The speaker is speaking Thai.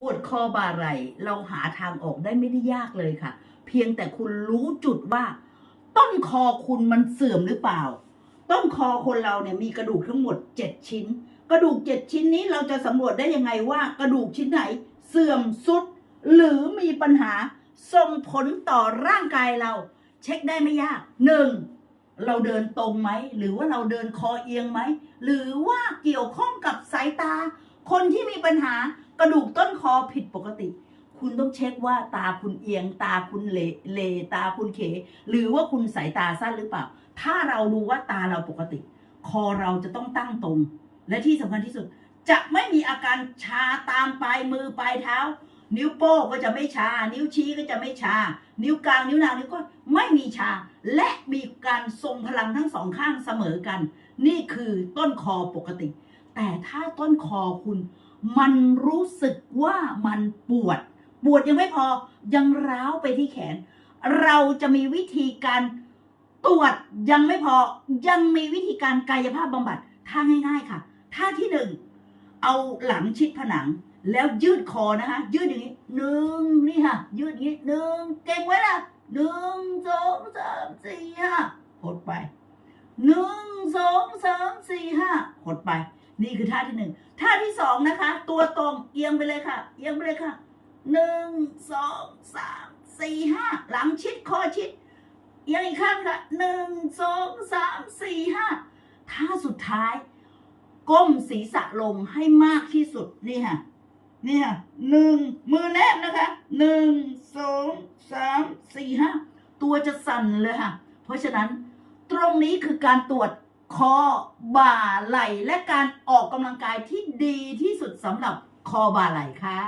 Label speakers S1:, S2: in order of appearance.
S1: ปวดคอบ่าไหล่เราหาทางออกได้ไม่ได้ยากเลยค่ะ เพียงแต่คุณรู้จุดว่า ต้นคอคุณมันเสื่อมหรือเปล่า ต้นคอคนเราเนี่ยมีกระดูกทั้งหมด 7 ชิ้น กระดูก 7 ชิ้นนี้เราจะสำรวจได้ยังไงว่า กระดูกชิ้นไหน เสื่อมสุด หรือมีปัญหาส่งผลต่อร่างกายเรา เช็คได้ไม่ยากหนึ่งเราเดินตรงไหม หรือว่าเราเดินคอเอียงไหม หรือว่าเกี่ยวข้องกับสายตา คนที่มีปัญหา กระดูกต้นคอผิดปกติ คุณต้องเช็คว่าตาคุณเอียง ตาคุณเลเลตาคุณเข หรือว่าคุณสายตาสั้นหรือเปล่า ถ้าเรารู้ว่าตาเราปกติ คอเราจะต้องตั้งตรง และที่สำคัญที่สุด จะไม่มีอาการชาตามปลายมือปลายเท้า นิ้วโป้งก็จะไม่ชา นิ้วชี้ก็จะไม่ชา นิ้วกลางนิ้วนางนิ้วก้อยไม่มีชา และมีการทรงพลังทั้งสองข้างเสมอกัน นี่คือต้นคอปกติ แต่ถ้าต้นคอคุณ มันรู้สึกว่ามันปวด ปวดยังไม่พอยังร้าวไปที่แขน เราจะมีวิธีการตรวจยังไม่พอยังมีวิธีการกายภาพบำบัดท่าง่าย ๆ ค่ะท่าที่หนึ่งเอาหลังชิดผนัง แล้วยืดคอนะคะ ยืดอย่างนี้หนึ่งนี่ค่ะ ยืดอย่างนี้หนึ่งเก่งไว้ละหนึ่งสองสามสี่ห้าหดไปหนึ่งสองสามสี่ห้าหดไป นี่คือท่าที่หนึ่งท่าที่สองนะคะ ตัวตรงเอียงไปเลยค่ะ เอียงไปเลยค่ะหนึ่งสองสามสี่ห้าหลังชิดคอชิดเอียงอีกข้างค่ะหนึ่งสองสามสี่ห้าท่าสุดท้าย ก้มศีรษะลงให้มากที่สุดนี่ค่ะนี่ค่ะหนึ่งมือแนบนะคะหนึ่งสองสามสี่ห้าตัวจะสั่นเลยค่ะ เพราะฉะนั้นตรงนี้คือการตรวจ คอบ่าไหล่และการออกกำลังกายที่ดีที่สุดสำหรับคอบ่าไหล่ค่ะ